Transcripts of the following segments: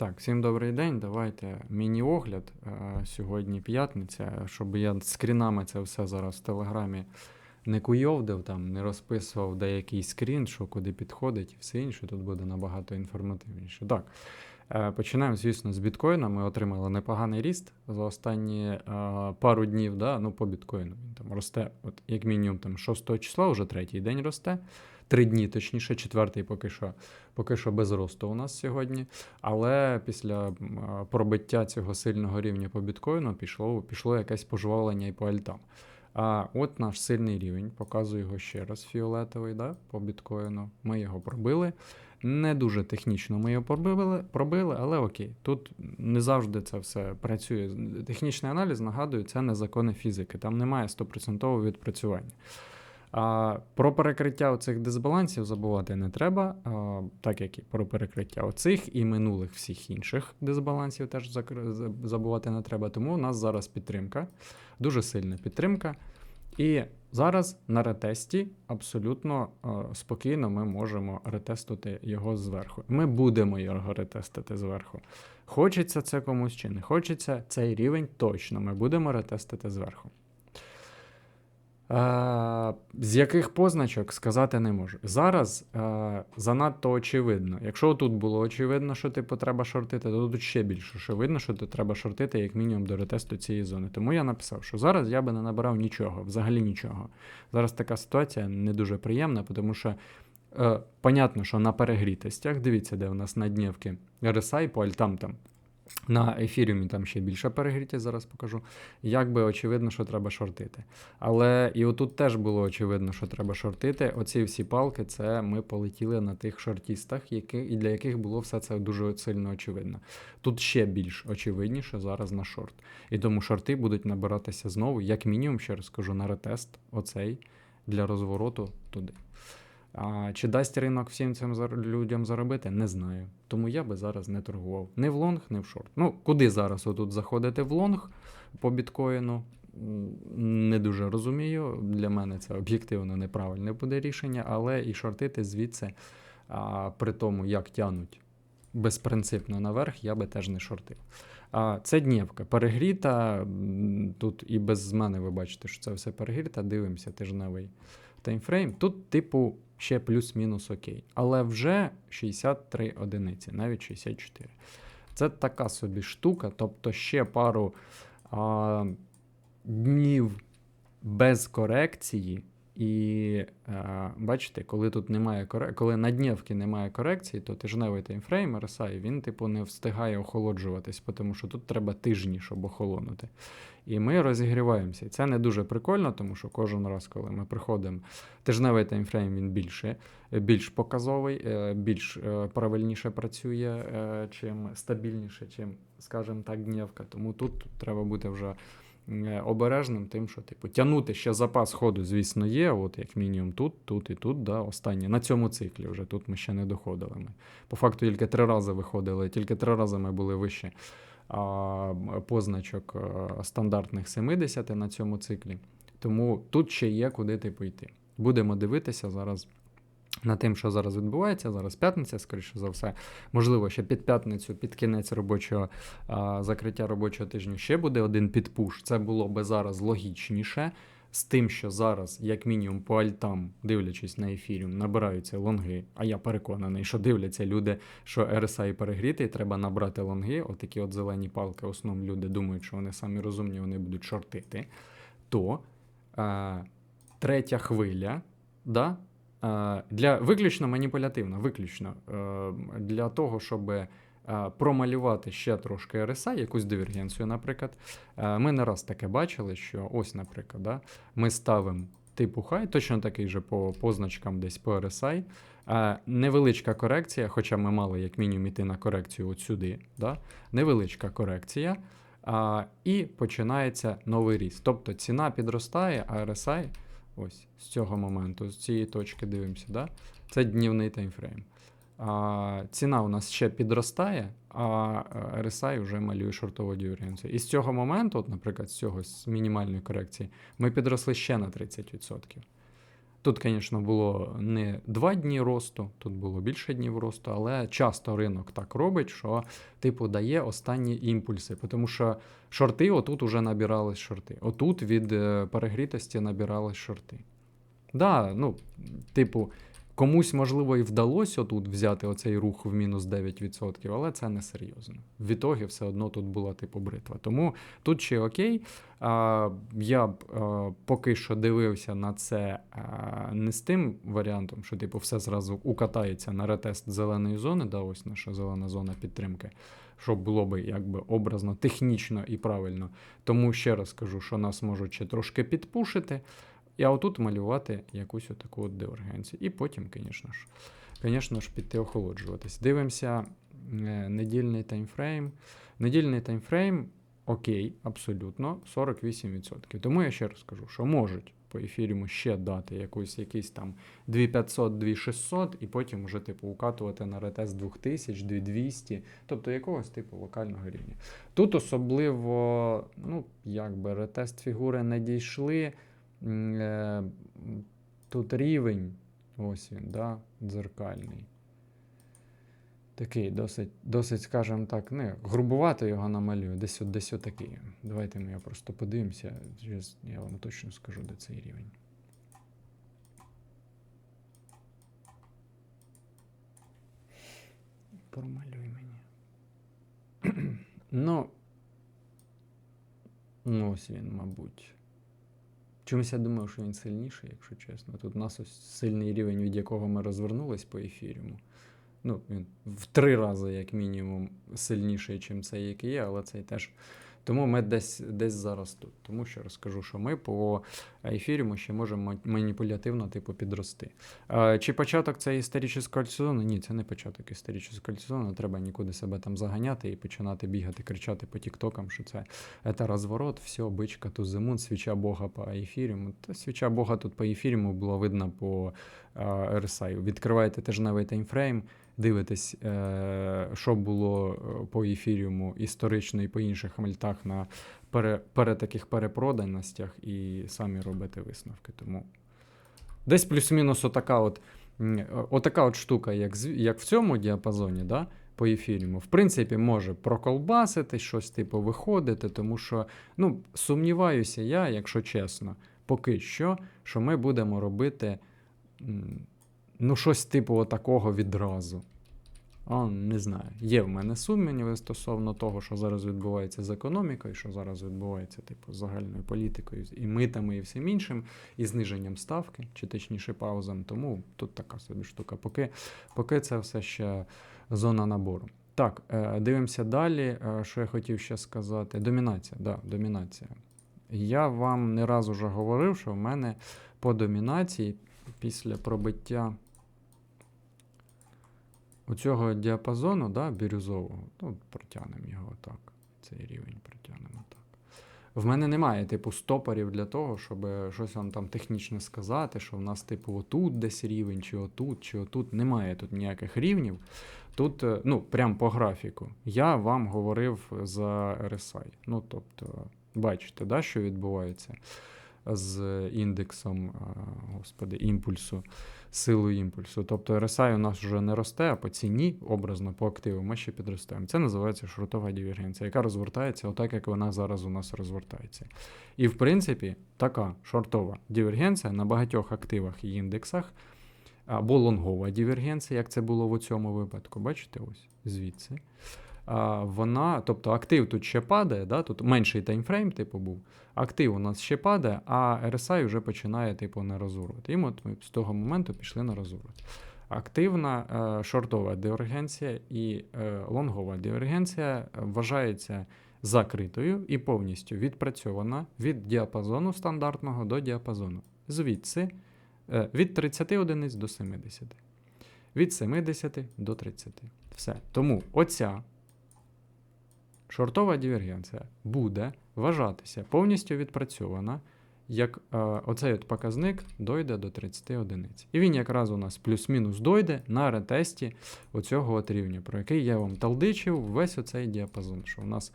Так, всім добрий день. Давайте міні-огляд. Е, Сьогодні п'ятниця, щоб я скрінами це все зараз в телеграмі не куйовдив, там, не розписував деякий скрін, що куди підходить і все інше. Тут буде набагато інформативніше. Так. е, Починаємо, звісно, з біткоїна. Ми отримали непоганий ріст за останні е, пару днів. Да? Ну, по біткоїну він там росте, от як мінімум там 6 числа, вже третій день росте. Три дні, точніше, четвертий поки що, поки що без росту у нас сьогодні. Але після пробиття цього сильного рівня по біткоїну пішло, пішло якесь пожвавлення і по альтам. А от наш сильний рівень, показую його ще раз, фіолетовий, да, по біткоїну. Ми його пробили. Не дуже технічно ми його пробили, пробили, але окей. Тут не завжди це все працює. Технічний аналіз, нагадую, це не закони фізики. Там немає 100% відпрацювання. А про перекриття оцих дисбалансів забувати не треба, а, так як і про перекриття оцих і минулих всіх інших дисбалансів теж забувати не треба. Тому у нас зараз підтримка, дуже сильна підтримка. І зараз на ретесті абсолютно е, спокійно ми можемо ретестити його зверху. Ми будемо його ретестити зверху. Хочеться це комусь чи не хочеться, цей рівень точно ми будемо ретестити зверху. Е, з яких позначок сказати не можу. Зараз е, занадто очевидно. Якщо тут було очевидно, що типу треба шортити, то тут ще більше очевидно, що тут треба шортити як мінімум до ретесту цієї зони. Тому я написав, що зараз я би не набирав нічого, взагалі нічого. Зараз така ситуація не дуже приємна, тому що е, понятно, що на перегрітостях, дивіться, де у нас на днівки RSI по альтам там. На ефіріумі там ще більше перегріття, зараз покажу. Якби очевидно, що треба шортити. Але і отут теж було очевидно, що треба шортити. Оці всі палки, це ми полетіли на тих шортістах, які, і для яких було все це дуже сильно очевидно. Тут ще більш очевидніше зараз на шорт. І тому шорти будуть набиратися знову, як мінімум, ще раз скажу, на ретест оцей для розвороту туди. А, чи дасть ринок всім цим людям заробити, не знаю. Тому я би зараз не торгував. Не в лонг, не в шорт. Ну, куди зараз отут заходити в лонг по біткоїну? Не дуже розумію. Для мене це об'єктивно неправильне буде рішення, але і шортити звідси, а, при тому, як тянуть безпринципно наверх, я би теж не шортив. А, це днівка перегріта. Тут і без мене ви бачите, що це все перегріта. Дивимося тижневий таймфрейм. Тут, типу, ще плюс-мінус окей. Але вже 63 одиниці, навіть 64. Це така собі штука, тобто ще пару а, днів без корекції. І е, бачите, коли тут немає коре... коли на днівки немає корекції, то тижневий таймфрейм RSI, він, типу, не встигає охолоджуватись, тому що тут треба тижні, щоб охолонути. І ми розігріваємося. І це не дуже прикольно, тому що кожен раз, коли ми приходимо, тижневий таймфрейм він більше, більш показовий, е, більш е, правильніше працює, е, чим стабільніше, чим, скажімо так, днівка. Тому тут треба бути вже обережним, тим, що типу тягнути ще запас ходу, звісно, є. От як мінімум тут, тут і тут, да, останні. На цьому циклі вже тут ми ще не доходили. Ми. По факту тільки три рази виходили, тільки три рази ми були вище а, позначок а, стандартних 70 на цьому циклі. Тому тут ще є куди типу йти. Будемо дивитися зараз. На тим, що зараз відбувається, зараз п'ятниця, скоріше за все. Можливо, ще під п'ятницю, під кінець робочого а, закриття робочого тижня ще буде один підпуш. Це було би зараз логічніше. З тим, що зараз, як мінімум, по альтам, дивлячись на ефіріум, набираються лонги. А я переконаний, що дивляться люди, що RSI перегрітий, треба набрати лонги. Отакі от зелені палки, в основному люди думають, що вони самі розумні, вони будуть шортити. То е, третя хвиля, да, для виключно маніпулятивна, виключно е, для того, щоб е, промалювати ще трошки RSI, якусь дивергенцію, наприклад. Е, Ми не раз таке бачили, що ось, наприклад, да, ми ставимо типу хай, точно такий же по позначкам десь по RSI. Е, Невеличка корекція, хоча ми мали як мінімум іти на корекцію от сюди. Да? Невеличка корекція. А, і починається новий ріст. Тобто ціна підростає, а RSI, ось з цього моменту, з цієї точки дивимося, да? це днівний таймфрейм. А, ціна у нас ще підростає, а е, RSI вже малює шортову дивергенцію. І з цього моменту, от, наприклад, з цього з мінімальної корекції, ми підросли ще на 30%. Тут, звісно, було не два дні росту, тут було більше днів росту, але часто ринок так робить, що типу дає останні імпульси. Тому що шорти, отут уже набирались шорти. Отут від е, перегрітості набирались шорти. Да, ну, типу, комусь, можливо, і вдалося отут взяти оцей рух в мінус 9%, але це не серйозно. В ітогі все одно тут була типу бритва. Тому тут ще окей. А, я б а, поки що дивився на це а, не з тим варіантом, що типу все зразу укатається на ретест зеленої зони, да, ось наша зелена зона підтримки, щоб було би якби образно, технічно і правильно. Тому ще раз кажу, що нас можуть ще трошки підпушити. І отут малювати якусь отаку от дивергенцію. І потім, звісно ж, звісно ж, піти охолоджуватись. Дивимося е, недільний таймфрейм. Недільний таймфрейм окей, абсолютно, 48%. Тому я ще раз кажу, що можуть по ефіріму ще дати якусь, якийсь там 2500, 2600, і потім вже типу укатувати на ретест 2000, 2200, тобто якогось типу локального рівня. Тут особливо, ну, якби ретест фігури не дійшли. Е, Тут рівень, ось він, да, дзеркальний. Такий досить, досить, скажімо так, не, грубувато його намалюю, десь от, десь отакий. Давайте ми його просто подивимося. Я вам точно скажу, де цей рівень. Промалюй мені. ну, ну, ось він, мабуть. Чомусь я думав, що він сильніший, якщо чесно. Тут у нас ось сильний рівень, від якого ми розвернулись по ефіріму. Ну, він в три рази, як мінімум, сильніший, ніж цей, який є, але цей теж. Тому ми десь десь зараз тут. Тому що розкажу, що ми по ефіріму ще можемо маніпулятивно типу, підрости. Чи початок це історичного сезону? Ні, це не початок історичного сезону. Треба нікуди себе там заганяти і починати бігати, кричати по тіктокам, що це, це розворот, все, бичка, тузимун, свіча Бога по ефіріму. Та свіча Бога тут по ефіріму було видно по RSI. Відкриваєте тижневий таймфрейм дивитесь, е, що було е, по ефіріуму історично і по інших мальтах на пере, пере таких перепроданостях, і самі робите висновки. Тому десь плюс-мінус отака от, отака от штука, як, як в цьому діапазоні, да, по ефіріуму, в принципі, може проколбасити, щось типу виходити, тому що, ну, сумніваюся я, якщо чесно, поки що, що ми будемо робити. Ну, щось типу отакого відразу. О, не знаю. Є в мене сумніви стосовно того, що зараз відбувається з економікою, що зараз відбувається, типу, з загальною політикою, і митами, і всім іншим, і зниженням ставки, чи точніше паузам. Тому тут така собі штука. Поки, поки це все ще зона набору. Так, е, дивимося далі. Е, Що я хотів ще сказати? Домінація, да, домінація. Я вам не раз уже говорив, що в мене по домінації після пробиття оцього діапазону, да, бірюзового, ну, протягнемо його так. Цей рівень протягнемо так. В мене немає, типу, стопорів для того, щоб щось вам там технічно сказати, що в нас, типу, отут десь рівень, чи отут, чи отут. Немає тут ніяких рівнів. Тут, е, ну, прям по графіку. Я вам говорив за RSI. Ну, тобто, бачите, да, що відбувається з індексом, господи, імпульсу, силою імпульсу. Тобто RSI у нас вже не росте, а по ціні, образно, по активу, ми ще підростаємо. Це називається шортова дивергенція, яка розвертається отак, як вона зараз у нас розвертається. І в принципі, така шортова дивергенція на багатьох активах і індексах. Або лонгова дивергенція, як це було в цьому випадку. Бачите, ось звідси. Вона, тобто актив тут ще падає, да? тут менший таймфрейм, типу, був. Актив у нас ще падає, а RSI вже починає, типу, на розворот. І ми з того моменту пішли на розворот. Активна е, шортова дивергенція і е, лонгова дивергенція вважається закритою і повністю відпрацьована від діапазону стандартного до діапазону. Звідси е, від 30 одиниць до 70. Від 70 до 30. Все. Тому оця шортова дивергенція буде вважатися повністю відпрацьована, як е, оцей от показник дойде до 30 одиниць. І він якраз у нас плюс-мінус дойде на ретесті оцього от рівня, про який я вам талдичив весь оцей діапазон, що у нас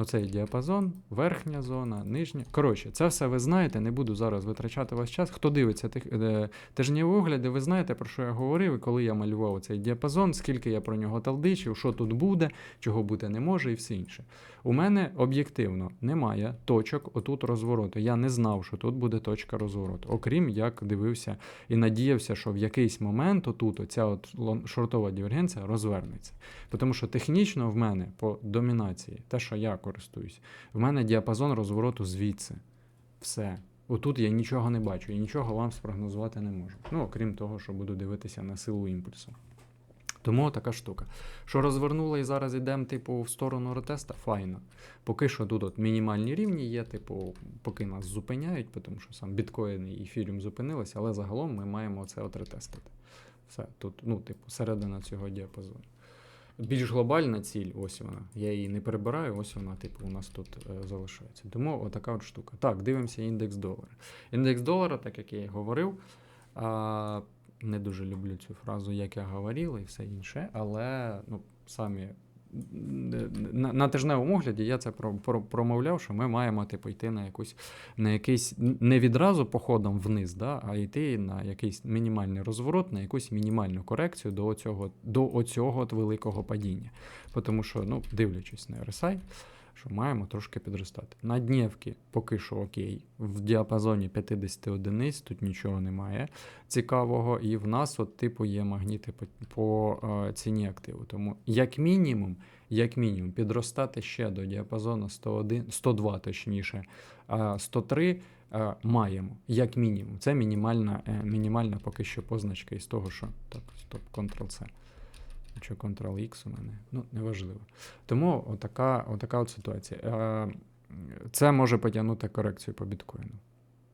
Оцей діапазон, верхня зона, нижня. Коротше, це все ви знаєте, не буду зараз витрачати ваш час. Хто дивиться тих, е, тижневі огляди, ви знаєте, про що я говорив, і коли я малював цей діапазон, скільки я про нього талдичив, що тут буде, чого бути не може, і все інше. У мене об'єктивно немає точок отут розвороту. Я не знав, що тут буде точка розвороту. Окрім як дивився і надіявся, що в якийсь момент отут оця от шортова дивергенція розвернеться. Тому що технічно в мене по домінації, те, що я користуюсь, в мене діапазон розвороту звідси. Все. Отут я нічого не бачу і нічого вам спрогнозувати не можу. Ну, окрім того, що буду дивитися на силу імпульсу. Тому така штука. Що розвернули і зараз йдемо, типу, в сторону ретеста, файно. Поки що тут от мінімальні рівні є, типу, поки нас зупиняють, тому що сам біткоін і ефіріум зупинилися, але загалом ми маємо це от ретестити. Все, тут, ну, типу, середина цього діапазону. Більш глобальна ціль, ось вона. Я її не перебираю, ось вона, типу, у нас тут е, залишається. Тому отака от штука. Так, дивимося індекс долара. Індекс долара, так як я і говорив, а, не дуже люблю цю фразу, як я говорив, і все інше, але ну, самі. На, на тижневому огляді я це про, про, промовляв, що ми маємо типу, йти на якусь на якийсь не відразу походом вниз, да, а йти на якийсь мінімальний розворот, на якусь мінімальну корекцію до оцього, до оцього великого падіння. Тому що, ну, дивлячись на RSI, що маємо трошки підростати. На днівки поки що окей. В діапазоні 50 одиниць тут нічого немає цікавого, і в нас, от, типу, є магніти по, по е, ціні активу. Тому, як мінімум, як мінімум, підростати ще до діапазону 101, 102, точніше, а 103 е, маємо, як мінімум. Це мінімальна, е, мінімальна поки що позначка із того, що так, стоп, Ctrl-C. Чи Ctrl-X у мене, ну, неважливо. Тому отака, отака от ситуація. Е, Це може потягнути корекцію по біткоїну.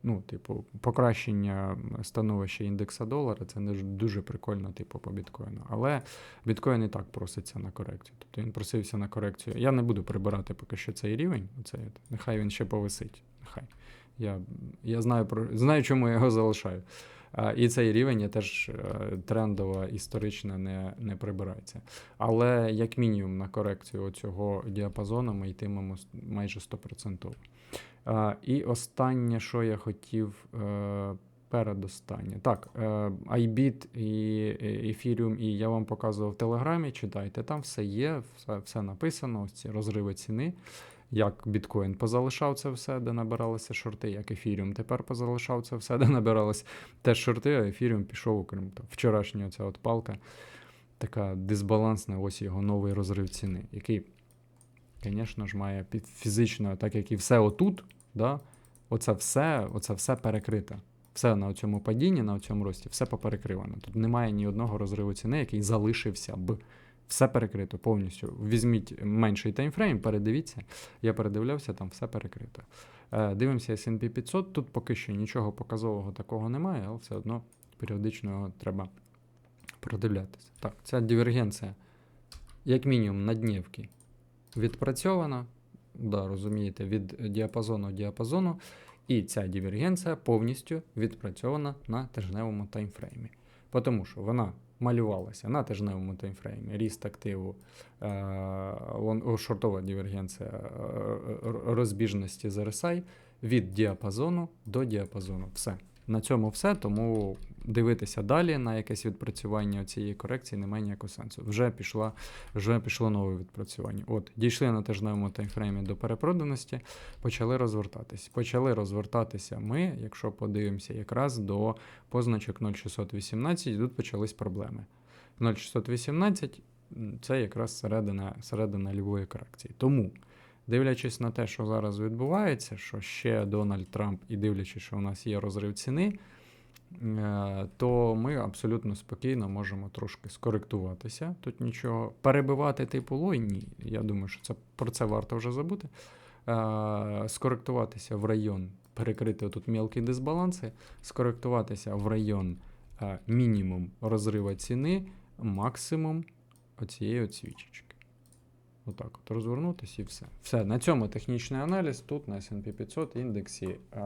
Ну, типу, покращення становища індекса долара це не дуже прикольно, типу, по біткоїну. Але біткоін і так проситься на корекцію. Тобто він просився на корекцію. Я не буду прибирати поки що цей рівень. Оцей, нехай він ще повисить. Нехай. Я, я знаю, про, знаю, чому я його залишаю. А, І цей рівень теж е, трендово історично не, не прибирається. Але як мінімум на корекцію цього діапазону ми йтимемо майже 100%. І останнє, що я хотів. е, Передостаннє. Так, е, iBit і е, Ethereum, і я вам показував в Телеграмі, читайте, там все є, все, все написано, ці розриви ціни як біткоін позалишав це все, де набиралися шорти, як ефіріум тепер позалишав це все, де набиралися теж шорти, а ефіріум пішов, окрім там, вчорашня ця от палка, така дисбалансна, ось його новий розрив ціни, який, звісно ж, має під фізично, так як і все отут, да, оце все, оце все перекрите. Все на цьому падінні, на цьому рості, все поперекривано. Тут немає ні одного розриву ціни, який залишився б. Все перекрито повністю. Візьміть менший таймфрейм, передивіться. Я передивлявся, там все перекрито. Е, дивимося SP 500. Тут поки що нічого показового такого немає, але все одно періодично треба продивлятися. Так, ця дивергенція, як мінімум, на днівки відпрацьована. Да, розумієте, від діапазону до діапазону. І ця дивергенція повністю відпрацьована на тижневому таймфреймі. Тому що вона малювалася на тижневому таймфреймі, ріст активу, е, шортова дивергенція е, розбіжності з RSI від діапазону до діапазону. Все. На цьому все, тому дивитися далі на якесь відпрацювання цієї корекції немає ніякого сенсу. Вже пішла, вже пішло нове відпрацювання. От, дійшли на тижневому таймфреймі до перепроданості, почали розвертатись. Почали розвертатися ми, якщо подивимося, якраз до позначок 0618, і тут почались проблеми. 0618 м, це якраз середина, середина лівої корекції. Тому, дивлячись на те, що зараз відбувається, що ще Дональд Трамп, і дивлячись, що у нас є розрив ціни, е, то ми абсолютно спокійно можемо трошки скоректуватися. Тут нічого перебивати типу лой, ні. Я думаю, що це про це варто вже забути. Е, Скоректуватися в район, перекрити тут мілкі дисбаланси, скоректуватися в район е, мінімум розрива ціни, максимум оцієї от свічечки. Отак от розвернутися і все. Все, на цьому технічний аналіз тут на S&P 500 індексі е,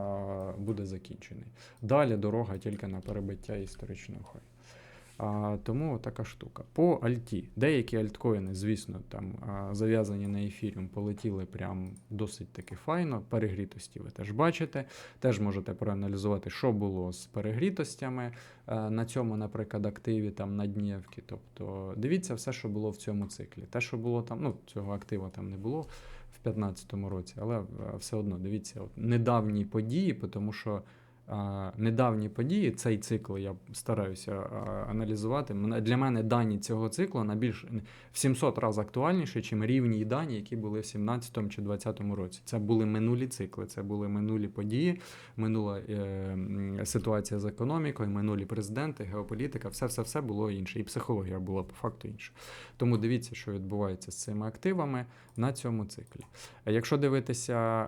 буде закінчений. Далі дорога тільки на перебиття історичного хай. А, тому така штука. По альті. Деякі альткоїни, звісно, там зав'язані на ефіріум, полетіли прям досить таки файно. Перегрітості ви теж бачите. Теж можете проаналізувати, що було з перегрітостями е, на цьому, наприклад, активі там на днівки. Тобто дивіться все, що було в цьому циклі. Те, що було там, ну цього актива там не було в 2015 році, але е, все одно дивіться, от, недавні події, тому що. Недавні події, цей цикл я стараюся аналізувати. Для мене дані цього циклу на більш в 700 разів актуальніші, ніж рівні дані, які були в 17 чи 20 році. Це були минулі цикли, це були минулі події, минула е, ситуація з економікою, минулі президенти, геополітика, все, все, все було інше. І психологія була по факту інша. Тому дивіться, що відбувається з цими активами на цьому циклі. Якщо дивитися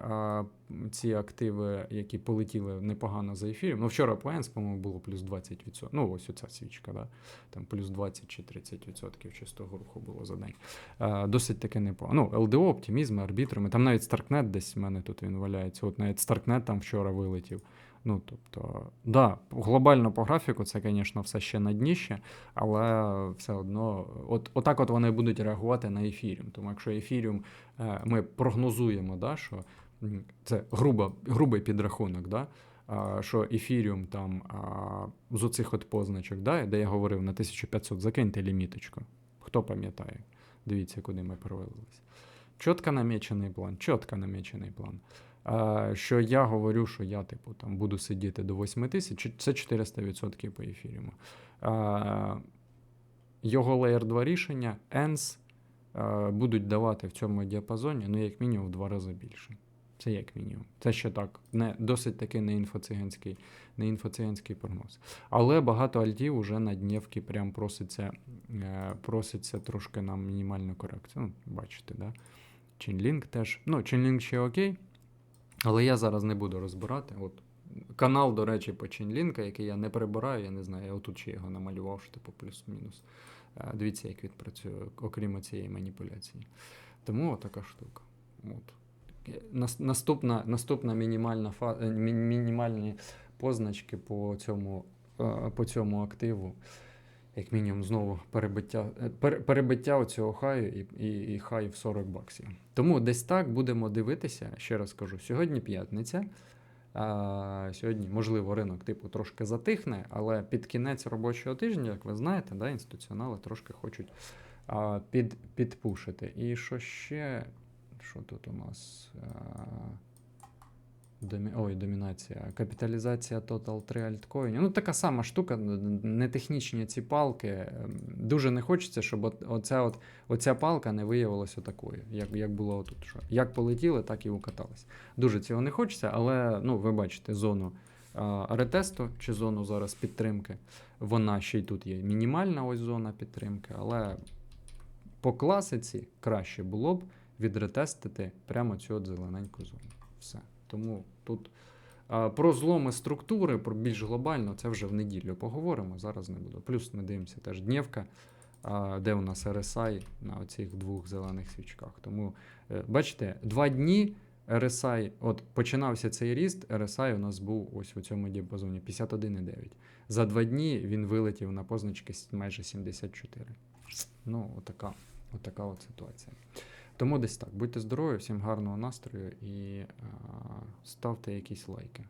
ці активи, які полетіли непогано за ефіром, ну вчора ENS, по-моєму, було плюс 20%. Ну, ось оця свічка, да? там плюс 20 чи 30% чистого руху було за день. А, досить таки непогано. Ну, ЛДО, оптимізми, арбітрами. Там навіть Starknet десь в мене тут він валяється. От навіть Starknet там вчора вилетів. Ну, тобто, да, глобально по графіку це, звісно, все ще на дніще, але все одно, от, отак от вони будуть реагувати на ефіріум. Тому якщо ефіріум е, ми прогнозуємо, да, що це груба, грубий підрахунок, да, а, що ефіріум там а, з оцих от позначок, да, де я говорив на 1500, закиньте ліміточку. Хто пам'ятає? Дивіться, куди ми провалилися. Чітко намечений план, чітко намечений план. А, що я говорю, що я, типу, там буду сидіти до 8 тисяч, це 400% по ефіріуму. А, його Layer 2 рішення, ENS, будуть давати в цьому діапазоні, ну, як мінімум, в два рази більше. Це як мінімум. Це ще так, не, досить таки не інфоциганський, не інфоциганський прогноз. Але багато альтів уже на днівки прям проситься, е, проситься трошки на мінімальну корекцію. Ну, бачите, да? Chainlink теж. Ну, Chainlink ще окей, але я зараз не буду розбирати. От канал, до речі, по Chainlink, який я не прибираю, я не знаю, я отут ще його намалював, що типу плюс-мінус. Е, Дивіться, як він працює, окрім цієї маніпуляції. Тому така штука. От. Нас- Наступна, наступна мінімальна фа... е, мінімальні позначки по цьому, е, по цьому активу. Як мінімум, знову перебиття, е, перебиття оцього хаю і, і, і хай в 40 баксів. Тому десь так будемо дивитися. Ще раз кажу, сьогодні п'ятниця. А, сьогодні, можливо, ринок типу трошки затихне, але під кінець робочого тижня, як ви знаєте, да, інституціонали трошки хочуть а, під, підпушити. І що ще? Що тут у нас? Домі... Ой, домінація. Капіталізація Total 3 альткоїнів. Ну, така сама штука, не технічні ці палки. Ем, Дуже не хочеться, щоб оця, от, оця палка не виявилася такою, як, як було тут. Що як полетіли, так і укатались. Дуже цього не хочеться, але ну, ви бачите зону а, ретесту чи зону зараз підтримки. Вона ще й тут є мінімальна ось зона підтримки, але по класиці краще було б відретестити прямо цю от зелененьку зону. Все. Тому тут а, про зломи структури, про більш глобально, це вже в неділю поговоримо. Зараз не буду. Плюс ми дивимося теж днівка, а, де у нас RSI на оцих двох зелених свічках. Тому, е, бачите, два дні RSI, от починався цей ріст, RSI у нас був ось у цьому діапазоні 51,9. За два дні він вилетів на позначки майже 74. Ну, отака, отака от ситуація. Тому десь так. Будьте здорові, всім гарного настрою і а, ставте якісь лайки.